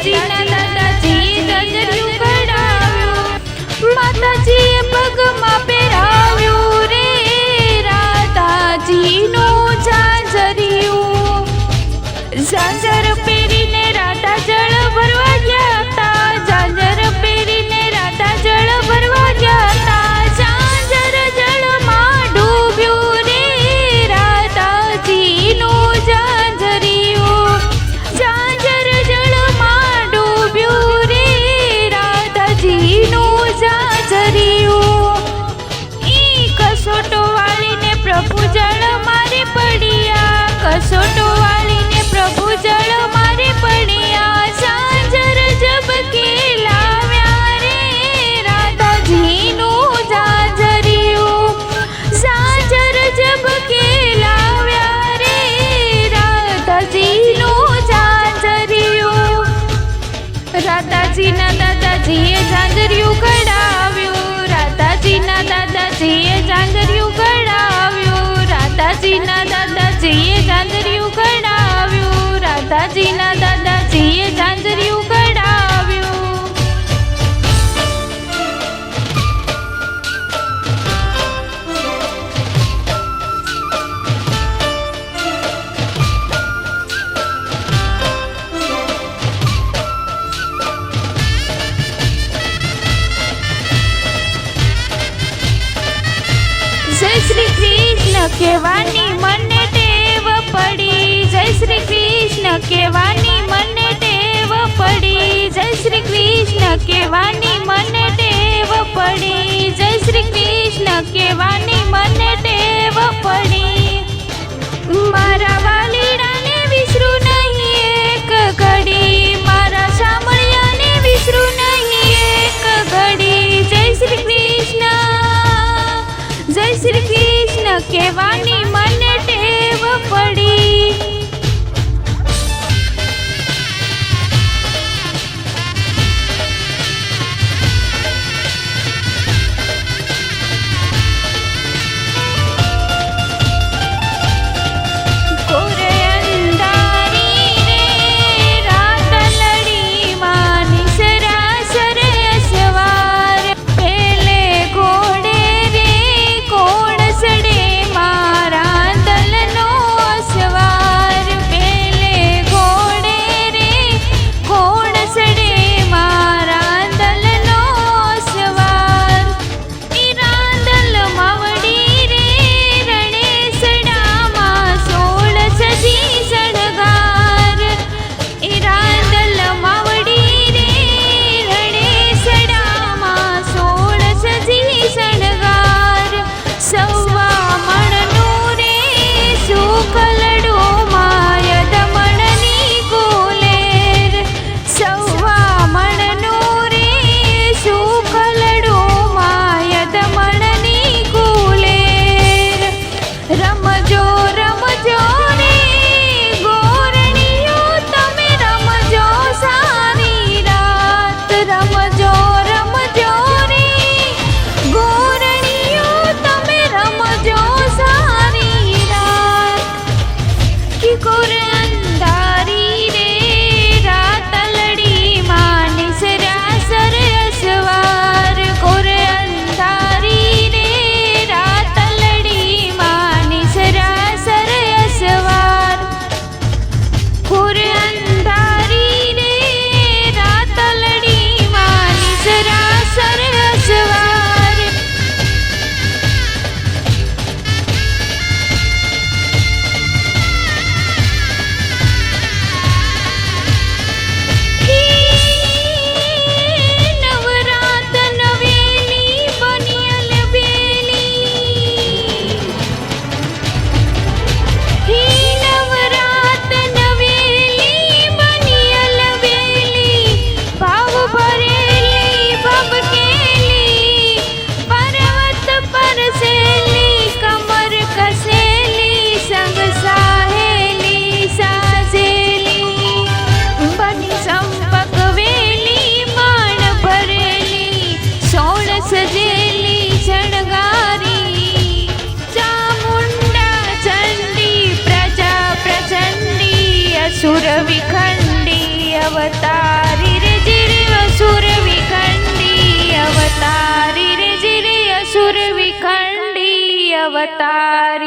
માતાજીના દાદાજીએ ગજરું કઢાવ્યું. માતાજીએ પગમાં પહેરાવ્યું રે રાધાજીનું ઝાંઝરિયું. ઝાંઝર દાદાજીના દાદાજીએ ઝાંઝરિયું ખડા કૃષ્ણ કેવાની મને દેવ પડી. જય શ્રી કૃષ્ણ કેવા अवतारी रे जिरी असुर विखंडी अवतारी रे जिरी असुर विखंडी अवतार